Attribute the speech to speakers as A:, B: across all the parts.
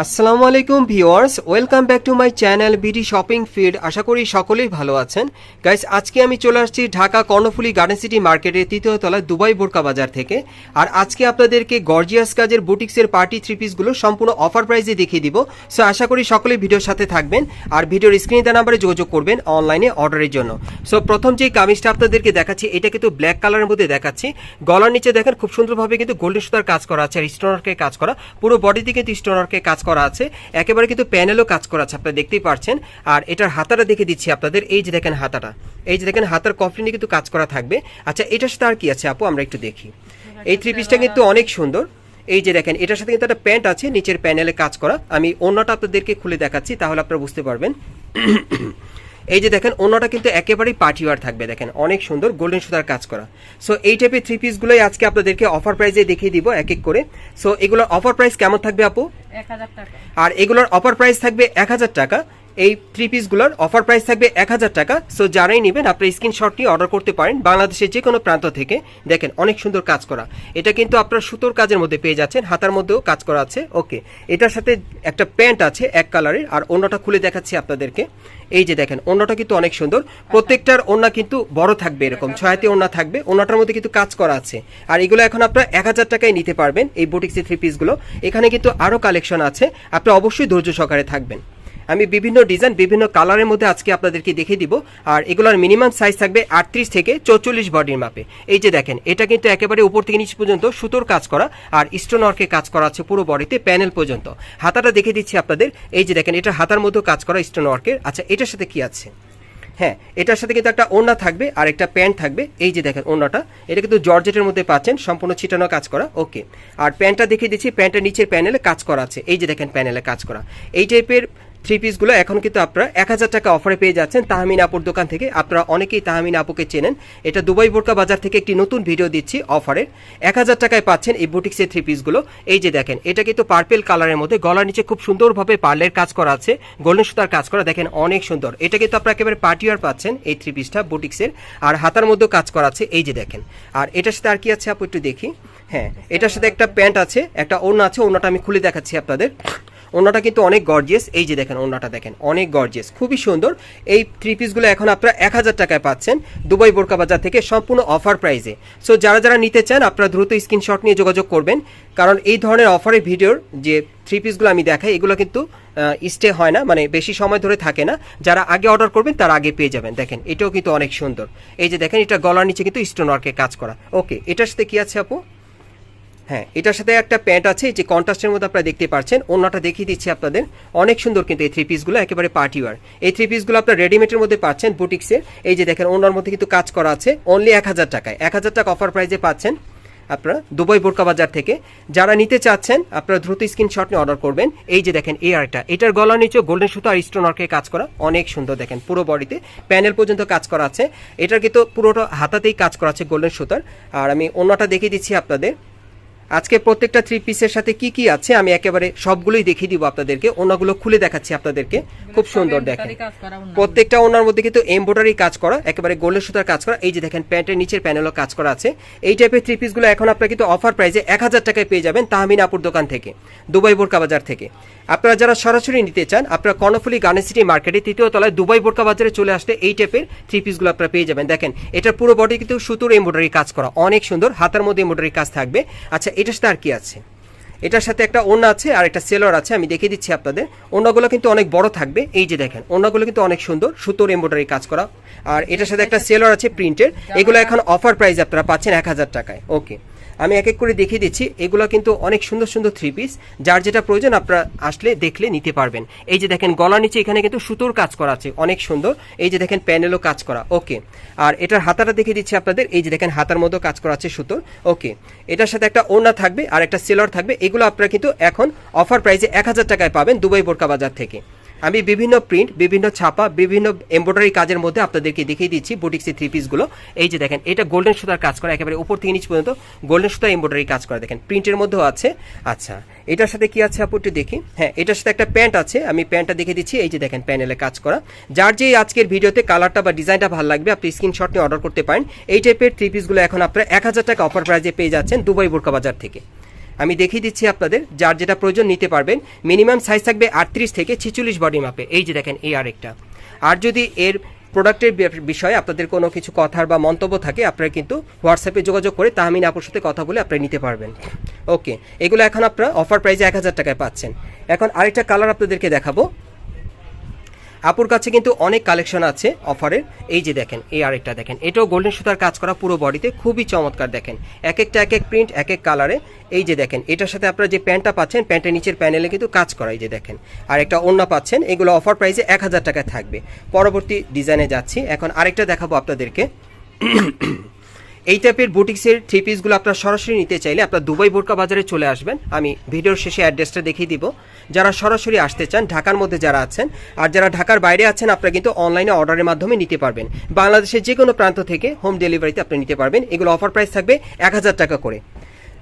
A: আসসালামু আলাইকুম viewers, welcome back to my channel BD shopping feed. আশা করি সকলেই ভালো আছেন। গাইস, আজকে আমি চলে আসছি ঢাকা কর্ণফুলি গার্ডেন সিটি মার্কেটের তৃতীয় তলায় দুবাই বোরকা বাজার থেকে। আর আজকে আপনাদেরকে গর্জিয়াস কাজের বুটিক্সের পার্টি থ্রি পিসগুলো সম্পূর্ণ অফার প্রাইসে দেখিয়ে দিব। সো, আশা করি সকলেই ভিডিওর সাথে থাকবেন আর ভিডিওর স্ক্রিনে দেওয়া নাম্বারে যোগাযোগ করবেন অনলাইনে অর্ডারের জন্য। সো, প্রথম যে কামিজটা আপনাদেরকে দেখাচ্ছি এটা কিন্তু ব্ল্যাক কালারের মধ্যে দেখাচ্ছি। গলার নিচে দেখেন খুব সুন্দরভাবে কিন্তু গোল্ডেন সুতার কাজ করা আছে আর স্টোনারকে কাজ করা। পুরো বডিতে কিন্তু স্টোনারকে কাজ করা আছে। একেবারে কিন্তু প্যানেলও কাজ করা আছে, আপনারা দেখতেই পারছেন। আর এটার হাতাটা দেখে দিচ্ছি আপনাদের। এই যে দেখেন হাতাটা। এই যে দেখেন হাতার কফলিনে কিন্তু কাজ করা থাকবে। আচ্ছা এটার সাথে আর কি আছে আপু? আমরা একটু দেখি। এই থ্রি পিসটা কিন্তু অনেক সুন্দর। এই যে দেখেন, এটার সাথে কিন্তু একটা প্যান্ট আছে, নিচের প্যানেলে কাজ করা। আমি অন্যটা আপনাদেরকে খুলে দেখাচ্ছি, তাহলে আপনারা বুঝতে পারবেন। এই যে দেখেন অন্যটা কিন্তু একেবারেই পার্টিওয়ার থাকবে, দেখেন। অনেক সুন্দর, গোল্ডেন সুতার কাজ করা। সো এই টাইপের থ্রি পিসগুলোই আজকে আপনাদেরকে অফার প্রাইসে দেখিয়ে দিব এক এক করে। সো এগুলোর অফার প্রাইস কেমন থাকবে আপু? আর এগুলোর অপার প্রাইস থাকবে এক হাজার টাকা। এই থ্রি পিসগুলোর অফার প্রাইস থাকবে এক হাজার টাকা। সো যারাই নেবেন আপনি স্ক্রিনশট নিয়ে অর্ডার করতে পারেন বাংলাদেশের যে কোনো প্রান্ত থেকে। দেখেন, অনেক সুন্দর কাজ করা। এটা কিন্তু আপনার সুতোর কাজের মধ্যে পেয়ে যাচ্ছেন, হাতার মধ্যেও কাজ করা আছে। ওকে এটার সাথে একটা প্যান্ট আছে, এক কালারের, আর অন্যটা খুলে দেখাচ্ছি আপনাদেরকে। এই যে দেখেন অন্যটা কিন্তু অনেক সুন্দর। প্রত্যেকটার ওন্না কিন্তু বড় থাকবে এরকম, ছয়াতে ওন্না থাকবে। ওন্নাটার মধ্যে কিন্তু কাজ করা আছে। আর এগুলো এখন আপনারা এক হাজার টাকায় নিতে পারবেন, এই বুটিক্সের থ্রি পিসগুলো এখানে কিন্তু আরও কালেকশন আছে। আপনি অবশ্যই ধৈর্য সহকারে থাকবেন। আমি বিভিন্ন ডিজাইন, বিভিন্ন কালারের মধ্যে আজকে আপনাদেরকে দেখিয়ে দিব। আর এগুলোর মিনিমাম সাইজ থাকবে আটত্রিশ থেকে চৌচল্লিশ বডির মাপে। এই যে দেখেন, এটা কিন্তু একেবারে উপর থেকে নিচ পর্যন্ত সুতোর কাজ করা আর স্টোনওয়ার্কে কাজ করা আছে পুরো বডিতে প্যানেল পর্যন্ত। হাতাটা দেখে দিচ্ছি আপনাদের। এই যে দেখেন, এটা হাতার মধ্যেও কাজ করা স্টোনওয়ার্কের আচ্ছা এটার সাথে কি আছে? হ্যাঁ এটার সাথে কিন্তু একটা ওড়না থাকবে আর একটা প্যান্ট থাকবে। এই যে দেখেন ওড়নাটা, এটা কিন্তু জর্জেটের মধ্যে পাচ্ছেন, সম্পূর্ণ ছিটানো কাজ করা। ওকে। আর প্যান্টটা দেখিয়ে দিচ্ছি, প্যান্টের নিচের প্যানেলে কাজ করা আছে। এই যে দেখেন, প্যানেলে কাজ করা। এই টাইপের থ্রি পিসগুলো এখন কিন্তু আপনারা এক হাজার টাকা অফারে পেয়ে যাচ্ছেন তাহমিন আপুর দোকান থেকে। আপনারা অনেকেই তাহমিন আপুকে চেনেন। এটা দুবাই বোরকা বাজার থেকে একটি নতুন ভিডিও দিচ্ছি অফারের এক হাজার টাকায় পাচ্ছেন এই বুটিক্সের থ্রি পিসগুলো এই যে দেখেন, এটা কিন্তু পার্পেল কালারের মধ্যে গলার নিচে খুব সুন্দরভাবে পার্লের কাজ করা আছে গোল্ডেন সুতার কাজ করা, দেখেন অনেক সুন্দর। এটা কিন্তু আপনারা একেবারে পার্টিওয়ার পাচ্ছেন এই থ্রি পিসটা বুটিক্সের আর হাতার মধ্যেও কাজ করা আছে, এই যে দেখেন। আর এটার সাথে আর কি আছে আপু একটু দেখি? হ্যাঁ এটার সাথে একটা প্যান্ট আছে, একটা ওড়না আছে, ওড়নাটা আমি খুলে দেখাচ্ছি আপনাদের। ওনাটা কিন্তু অনেক গর্জিয়াস এই যে দেখেন ওনাটা দেখেন, অনেক গর্জিয়াস খুবই সুন্দর। এই থ্রি পিসগুলো এখন আপনারা এক হাজার টাকায় পাচ্ছেন দুবাই বোরকা বাজার থেকে সম্পূর্ণ অফার প্রাইসে সো যারা যারা নিতে চান, আপনারা দ্রুত স্ক্রিনশট নিয়ে যোগাযোগ করবেন। কারণ এই ধরনের অফারের ভিডিওর যে থ্রি পিসগুলো আমি দেখাই, এগুলো কিন্তু স্টে হয় না মানে বেশি সময় ধরে থাকে না। যারা আগে অর্ডার করবেন, তারা আগে পেয়ে যাবেন। দেখেন, এটাও কিন্তু অনেক সুন্দর। এই যে দেখেন, এটা গলার নিচে কিন্তু স্টোন ওয়ার্কে কাজ করা। ওকে এটার সাথে কি আছে আপু? হ্যাঁ এটার সাথে একটা প্যান্ট আছে যে কন্ট্রাস্টের মধ্যে আপনারা দেখতে পাচ্ছেন। অন্যটা দেখিয়ে দিচ্ছি আপনাদের। অনেক সুন্দর কিন্তু এই থ্রি পিসগুলো একেবারে পার্টি ওয়ার এই থ্রি পিসগুলো আপনার রেডিমেডের মধ্যে পাচ্ছেন বুটিক্সের এই যে দেখেন অন্যার মধ্যে কিন্তু কাজ করা আছে অনলি এক হাজার টাকায়। এক হাজার টাকা অফার প্রাইজে পাচ্ছেন আপনারা দুবাই বোরকা বাজার থেকে। যারা নিতে চাচ্ছেন, আপনারা দ্রুত স্ক্রিনশট নিয়ে অর্ডার করবেন। এই যে দেখেন, এই আরটা এটার গলার নিচে গোল্ডেন সুতো আর স্টোন স্টোনারকে কাজ করা অনেক সুন্দর দেখেন, পুরো বডিতে প্যানেল পর্যন্ত কাজ করা আছে। এটার কিন্তু পুরোটা হাতাতেই কাজ করা আছে গোল্ডেন সুতার। আর আমি অন্যটা দেখিয়ে দিচ্ছি আপনাদের। আজকে প্রত্যেকটা থ্রি পিসের সাথে কি কি আছে আমি একেবারে সবগুলোই দেখিয়ে দিব আপনাদেরকে। ওনাগুলো খুলে দেখাচ্ছি আপনাদেরকে। খুব সুন্দর দেখেন।
B: অন্য।
A: প্রত্যেকটা ওনার মধ্যে কিন্তু এমব্রয়ডারি কাজ করা একেবারে গোল্ডের সুতার কাজ করা। এই যে দেখেন প্যান্টের নিচের প্যানেলও কাজ করা আছে। এই টাইপের থ্রি পিসগুলো এখন আপনারা কিন্তু অফার প্রাইসে এক হাজার টাকায় পেয়ে যাবেন তাহমিন আপুর দোকান থেকে দুবাই বোরকা বাজার থেকে। আপনারা যারা সরাসরি নিতে চান, আপনারা কর্ণফুলি গার্ডেন সিটি মার্কেটে তৃতীয় তলায় দুবাই বোরকা বাজারে চলে আসলে এই টাইপের থ্রি পিসগুলো আপনারা পেয়ে যাবেন। দেখেন, এটার পুরো বডি কিন্তু সুতোর এমব্রয়ডারি কাজ করা। অনেক সুন্দর, হাতার মধ্যে এমব্রয়ডারি কাজ থাকবে। আচ্ছা এটার সাথে আর কি আছে? এটার সাথে একটা ওড়না আছে আর একটা সেলর আছে, আমি দেখিয়ে দিচ্ছি আপনাদের। ওড়নাগুলো কিন্তু অনেক বড় থাকবে। এই যে দেখেন, ওড়নাগুলো কিন্তু অনেক সুন্দর, সুতোর এমব্রয়ডারি কাজ করা। আর এটার সাথে একটা সেলর আছে প্রিন্টের এগুলো এখন অফার প্রাইস আপনারা পাচ্ছেন এক হাজার টাকায়। ওকে আমি এক এক করে দেখিয়ে দিচ্ছি। এগুলো কিন্তু অনেক সুন্দর সুন্দর থ্রি পিস যার যেটা প্রয়োজন আপনারা আসলে দেখলে নিতে পারবেন। এই যে দেখেন, গলার নিচে এখানে কিন্তু সুতোর কাজ করা আছে, অনেক সুন্দর। এই যে দেখেন, প্যানেলও কাজ করা, ওকে। আর এটার হাতাটা দেখিয়ে দিচ্ছি আপনাদের, এই যে দেখেন, হাতার মধ্যে কাজ করা আছে সুতোর, ওকে। এটার সাথে একটা ওড়না থাকবে আর একটা সেলর থাকবে, এগুলো আপনারা কিন্তু এখন অফার প্রাইসে এক হাজার টাকায় পাবেন দুবাই বোরকা বাজার থেকে। আমি বিভিন্ন প্রিন্ট বিভিন্ন ছাপা, বিভিন্ন এমব্রয়ডারি কাজের মধ্যে আপনাদেরকে দেখিয়ে দিচ্ছি বুটিক্সের থ্রি পিসগুলো এই যে দেখেন, এটা গোল্ডেন সুতার কাজ করা, একেবারে উপর থেকে নিচ পর্যন্ত গোল্ডেন সুতার এমব্রয়ডারি কাজ করা। দেখেন প্রিন্টের মধ্যেও আছে। আচ্ছা এটার সাথে কি আছে আপু একটু দেখি। হ্যাঁ এটার সাথে একটা প্যান্ট আছে, আমি প্যান্টটা দেখে দিচ্ছি। এই যে দেখেন প্যানেলে কাজ করা। যার যে আজকের ভিডিওতে কালারটা বা ডিজাইনটা ভালো লাগবে, আপনি স্ক্রিনশট নিয়ে অর্ডার করতে পারেন। এই টাইপের থ্রি পিসগুলো এখন আপনারা এক হাজার টাকা অফার প্রাইজে পেয়ে যাচ্ছেন দুবাই বোরকা বাজার থেকে। আমি দেখিয়ে দিচ্ছি আপনাদের, যার যেটা প্রয়োজন নিতে পারবেন। মিনিমাম সাইজ থাকবে আটত্রিশ থেকে ছিচল্লিশ বডি মাপে এই যে দেখেন, এই আরেকটা। আর যদি এর প্রোডাক্টের বিষয়ে আপনাদের কোনো কিছু কথার বা মন্তব্য থাকে, আপনারা কিন্তু হোয়াটসঅ্যাপে যোগাযোগ করে তাহমিন আপুর সাথে কথা বলে আপনারা নিতে পারবেন। ওকে, এগুলো এখন আপনারা অফার প্রাইজে এক হাজার টাকায় পাচ্ছেন। এখন আরেকটা কালার আপনাদেরকে দেখাবো। আপুর কাছে কিন্তু অনেক কালেকশন আছে অফারের। এই যে দেখেন, এই আরেকটা দেখেন। এটাও গোল্ডেন সুতার কাজ করা পুরো বডিতে, খুবই চমৎকার দেখেন। এক একটা এক এক প্রিন্ট এক এক কালারে এই যে দেখেন, এটার সাথে আপনারা যে প্যান্টটা পাচ্ছেন, প্যান্টের নিচের প্যানেলে কিন্তু কাজ করা এই যে দেখেন। আর একটা ওড়না পাচ্ছেন, এগুলো অফার প্রাইসে এক হাজার টাকায় থাকবে। পরবর্তী ডিজাইনে যাচ্ছি। এখন আরেকটা দেখাবো আপনাদেরকে। এই টাইপের বুটিক্সের থ্রি পিসগুলো আপনারা সরাসরি নিতে চাইলে আপনার দুবাই বোরকা বাজারে চলে আসবেন। আমি ভিডিওর শেষে অ্যাড্রেসটা দেখিয়ে দিব। যারা সরাসরি আসতে চান, ঢাকার মধ্যে যারা আছেন, আর যারা ঢাকার বাইরে আছেন, আপনারা কিন্তু অনলাইনে অর্ডারের মাধ্যমে নিতে পারবেন। বাংলাদেশের যে কোনো প্রান্ত থেকে হোম ডেলিভারিতে আপনি নিতে পারবেন। এগুলো অফার প্রাইস থাকবে এক হাজার টাকা করে।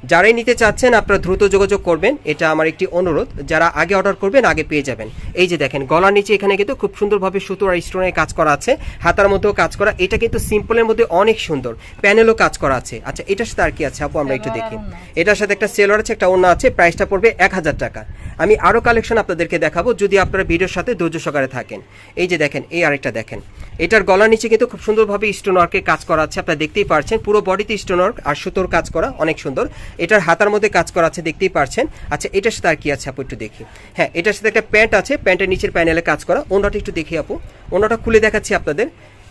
A: যারাই নিতে চাচ্ছেন আপনারা দ্রুত যোগাযোগ করবেন। এটা আমার একটি অনুরোধ। যারা আগে অর্ডার করবেন আগে পেয়ে যাবেন। এই যে দেখেন গলার নিচে এখানে কিন্তু খুব সুন্দরভাবে সুতো আর স্টোনের কাজ করা আছে। হাতার মধ্যেও কাজ করা। এটা কিন্তু সিম্পলের মধ্যে অনেক সুন্দর। প্যানেলও কাজ করা আছে। আচ্ছা এটার সাথে আর কি আছে? আপু আমরা একটু দেখি। এটার সাথে একটা সেলোয়ার আছে একটা অন্য আছে। প্রাইসটা পড়বে এক হাজার টাকা। আমি আরও কালেকশন আপনাদেরকে দেখাবো। যদি আপনারা ভিডিওর সাথে ধৈর্য সহকারে থাকেন। এই যে দেখেন এই আরেকটা দেখেন। এটার গলার নিচে কিন্তু খুব সুন্দরভাবে স্টোন ওয়ার্কের কাজ করা আছে। আপনারা দেখতেই পারছেন পুরো বডিতে স্টোন ওয়ার্ক আর সুতোর কাজ করা অনেক সুন্দর। এটার হাতার মধ্যে কাজ করা আছে, দেখতেই পারছেন। আচ্ছা এটার সাথে আর কি আছে আপু একটু দেখি। হ্যাঁ এটার সাথে একটা প্যান্ট আছে, প্যান্টের নিচের প্যানেলে কাজ করা। অন্যটা একটু দেখি আপু। অন্যটা খুলে দেখাচ্ছি আপনাদের।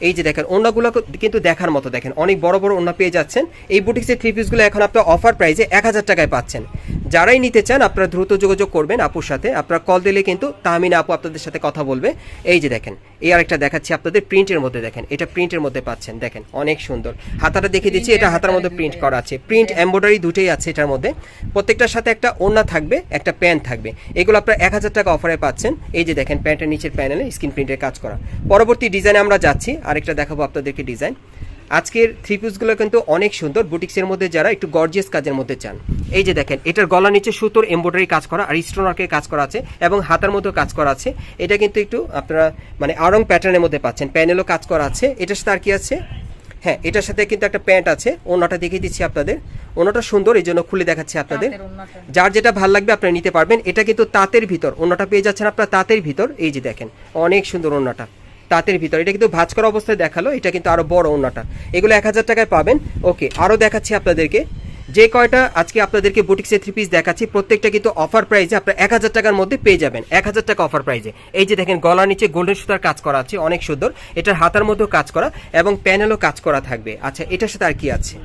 A: এই যে দেখেন ওনাগুলো কিন্তু দেখার মতো দেখেন। অনেক বড় বড় ওনা পেয়ে যাচ্ছেন। এই বুটিক্সের থ্রি পিসগুলো এখন আপনার অফার প্রাইসে এক হাজার টাকায় পাচ্ছেন। যারাই নিতে চান, আপনারা দ্রুত যোগাযোগ করবেন আপুর সাথে। আপনারা কল দিলে কিন্তু তাহমিনা আপু আপনাদের সাথে কথা বলবে। এই যে দেখেন, এই আরেকটা দেখাচ্ছি আপনাদের প্রিন্টের মধ্যে দেখেন। এটা প্রিন্টের মধ্যে পাচ্ছেন, দেখেন, অনেক সুন্দর। হাতাটা দেখিয়ে দিচ্ছি, এটা হাতার মধ্যে প্রিন্ট করা আছে। প্রিন্ট এম্ব্রয়ডারি দুটোই আছে এটার মধ্যে। প্রত্যেকটার সাথে একটা ওড়না থাকবে, একটা প্যান্ট থাকবে। এগুলো আপনারা এক হাজার টাকা অফারে পাচ্ছেন। এই যে দেখেন প্যান্টের নিচের প্যানেলে স্ক্রিন প্রিন্টের কাজ করা। পরবর্তী ডিজাইনে আমরা যাচ্ছি। আরেকটা দেখাবো আপনাদেরকে ডিজাইন আজকের থ্রি পিসগুলো কিন্তু অনেক সুন্দর বুটিক্সের মধ্যে যারা একটু গর্জিয়াস কাজের মধ্যে চান। এই যে দেখেন এটার গলা নিচে সুতোর এমব্রয়ডারি কাজ করা আর স্টোন ওয়ার্কের কাজ করা আছে এবং হাতার মধ্যেও কাজ করা আছে। এটা কিন্তু একটু আপনারা মানে আরং প্যাটার্নের মধ্যে পাচ্ছেন প্যানেলও কাজ করা আছে। এটার সাথে আর কি আছে? হ্যাঁ এটার সাথে কিন্তু একটা প্যান্ট আছে ওনাটা দেখিয়ে দিচ্ছি আপনাদের। ওনাটা সুন্দর এই জন্য খুলে দেখাচ্ছি আপনাদের। যার যেটা ভালো লাগবে আপনারা নিতে পারবেন। এটা কিন্তু তাঁতের ভিতর ওনাটা পেয়ে যাচ্ছেন আপনার তাঁতের ভিতর। এই যে দেখেন অনেক সুন্দর ওনাটা তাঁতের ভিতর। এটা কিন্তু ভাজ করা অবস্থায় দেখাল, এটা কিন্তু আরও বড় ওনাটা এগুলো এক হাজার টাকায় পাবেন। ওকে আরও দেখাচ্ছি আপনাদেরকে। যে কয়টা আজকে আপনাদেরকে বুটিক্সে থ্রি পিস দেখাচ্ছি, প্রত্যেকটা কিন্তু অফার প্রাইজে আপনার এক হাজার টাকার মধ্যে পেয়ে যাবেন। এক হাজার টাকা অফার প্রাইজে এই যে দেখেন, গলার নিচে গোল্ডেন সুতার কাজ করা আছে, অনেক সুন্দর। এটার হাতার মধ্যেও কাজ করা এবং প্যানেলও কাজ করা থাকবে। আচ্ছা এটার সাথে আর কি আছে?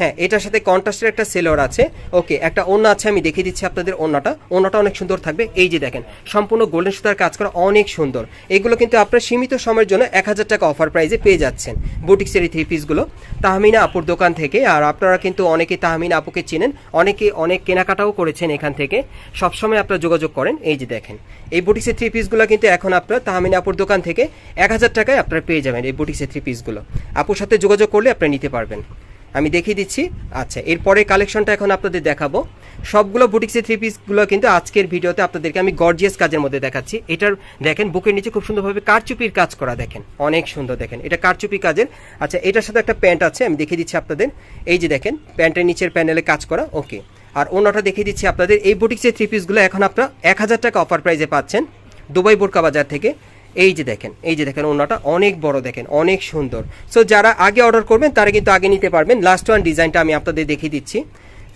A: হ্যাঁ এটার সাথে কন্ট্রাস্টের একটা সেলোয়ার আছে। ওকে একটা ওন্না আছে, আমি দেখিয়ে দিচ্ছি আপনাদের ওন্নাটা ওন্নাটা অনেক সুন্দর থাকবে। এই যে দেখেন, সম্পূর্ণ গোল্ডেন সুতার কাজ করা অনেক সুন্দর। এগুলো কিন্তু আপনার সীমিত সময়ের জন্য এক হাজার টাকা অফার প্রাইজে পেয়ে যাচ্ছেন। বুটিক্সের এই থ্রি পিসগুলো তাহমিনা আপুর দোকান থেকে, আর আপনারা কিন্তু অনেকে তাহমিনা আপুকে চেনেন, অনেকে অনেক কেনাকাটাও করেছেন এখান থেকে। সবসময় আপনারা যোগাযোগ করেন। এই যে দেখেন, এই বুটিক্সের থ্রি পিসগুলো কিন্তু এখন আপনারা তাহমিনা আপুর দোকান থেকে এক হাজার টাকায় আপনারা পেয়ে যাবেন এই বুটিক্সের থ্রি পিসগুলো আপুর সাথে যোগাযোগ করলে আপনারা নিতে পারবেন। আমি দেখিয়ে দিচ্ছি। আচ্ছা এরপরে কালেকশনটা এখন আপনাদের দেখাবো। সবগুলো বুটিক্সের থ্রি পিসগুলো কিন্তু আজকের ভিডিওতে আপনাদেরকে আমি গর্জিয়াস কাজের মধ্যে দেখাচ্ছি। এটার দেখেন, বুকের নিচে খুব সুন্দরভাবে কারচুপির কাজ করা দেখেন। অনেক সুন্দর দেখেন, এটা কারচুপি কাজের। আচ্ছা এটার সাথে একটা প্যান্ট আছে, আমি দেখিয়ে দিচ্ছি আপনাদের। এই যে দেখেন প্যান্টের নিচের প্যানেলে কাজ করা ওকে আর অন্যটা দেখিয়ে দিচ্ছি আপনাদের, এই বুটিক্সের থ্রি পিসগুলো এখন আপনারা এক হাজার টাকা অফার প্রাইসে পাচ্ছেন, দুবাই বোরকা বাজার থেকে। এই যে দেখেন, এই যে দেখেন ওনাটা অনেক বড় দেখেন, অনেক সুন্দর। সো যারা আগে অর্ডার করবেন, তারা কিন্তু আগে নিতে পারবেন। লাস্ট ওয়ান ডিজাইনটা আমি আপনাদের দেখিয়ে দিচ্ছি।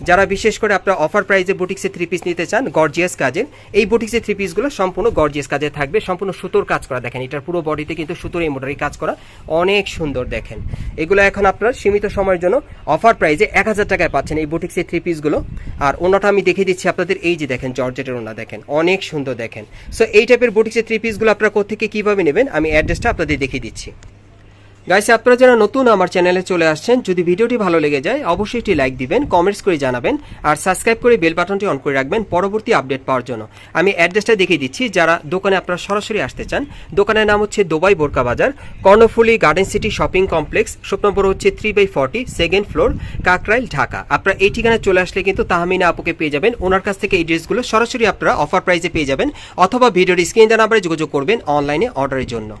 A: যারা বিশেষ করে আপনারা অফার প্রাইসে বুটিক্সে থ্রি পিস নিতে চান গর্জিয়াস কাজের, এই বুটিক্সের থ্রি পিসগুলো সম্পূর্ণ গর্জিয়াস কাজে থাকবে, সম্পূর্ণ সুতোর কাজ করা দেখেন, এটার পুরো বডিতে কিন্তু সুতোর এমব্রয়ডারি কাজ করা অনেক সুন্দর দেখেন। এগুলো এখন আপনার সীমিত সময়ের জন্য অফার প্রাইসে এক হাজার টাকায় পাচ্ছেন এই বুটিক্সের থ্রি পিসগুলো আর ওনাটা আমি দেখিয়ে দিচ্ছি আপনাদের, এই যে দেখেন জর্জেটের ওনা দেখেন, অনেক সুন্দর দেখেন। সো এই টাইপের বুটিক্সের থ্রি পিসগুলো আপনারা কোথেকে কীভাবে নেবেন, আমি অ্যাড্রেসটা আপনাদের দেখিয়ে দিচ্ছি। গাইস আপনারা যারা নতুন আমার চ্যানেলে চলে আসছেন, যদি ভিডিওটি ভালো লেগে যায়, অবশ্যই একটি লাইক দিবেন কমেন্টস করে জানাবেন, আর সাবস্ক্রাইব করে বেল বাটনটি অন করে রাখবেন পরবর্তী আপডেট পাওয়ার জন্য। আমি অ্যাড্রেসটা দেখিয়ে দিচ্ছি, যারা দোকানে আপনারা সরাসরি আসতে চান। দোকানের নাম হচ্ছে দুবাই বোরকা বাজার, Karnaphuli garden city shopping complex shop number হচ্ছে three by forty second floor Kakrail, Dhaka. আপনারা এই ঠিকানায় চলে আসলে কিন্তু তাহমিনা আপুকে পেয়ে যাবেন। ওনার কাছ থেকে এই ড্রেসগুলো সরাসরি আপনারা অফার প্রাইসে পেয়ে যাবেন, অথবা ভিডিওর স্ক্রিন নাম্বারে যোগাযোগ করবেন অনলাইনে অর্ডারের জন্য।